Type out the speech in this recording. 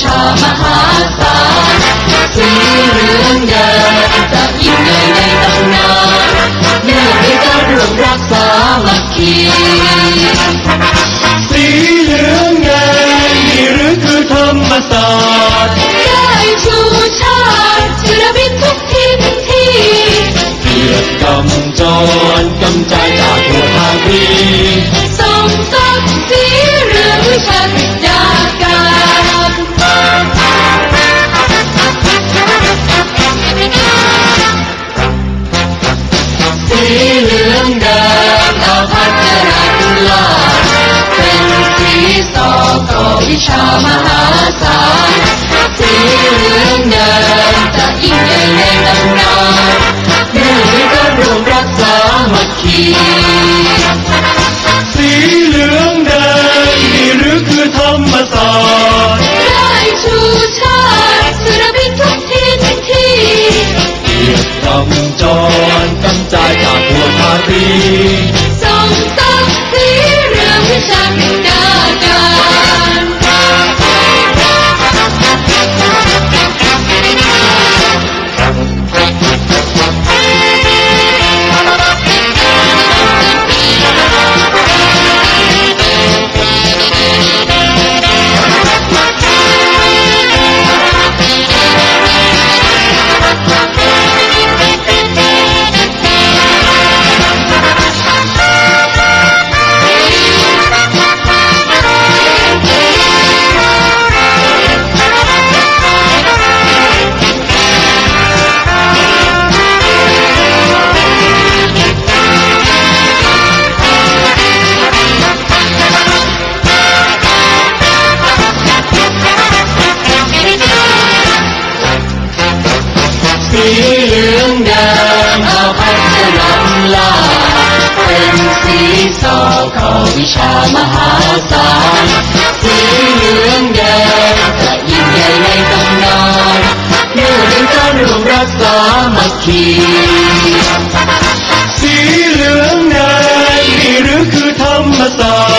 ชอมหาศาลสีเรืองเดินจะยิ่งใหญ่ในตำนานเมื่อพระเจ้ารวมรักษามัคคี สีเหลืองแดงอาพัฒนาตุลาเป็นสีสอกอวิชามหาศาลสีเหลืองแดงจะยิ่งใหญ่ในตำนานเนื่องในการรวมรักสามัคคีสีเหลืองแดงนี่หรือคือธรรมศาสตร์ เหลืองแดงเอาพัฒนำลาเป็นสีสอขอวิชามหาศาลสีเหลืองแดงจะยิ่งใหญ่ในตำนานเนื่องในการรวมรักสามัคคีสีเหลืองแดงนี่หรือคือธรรมศาสตร์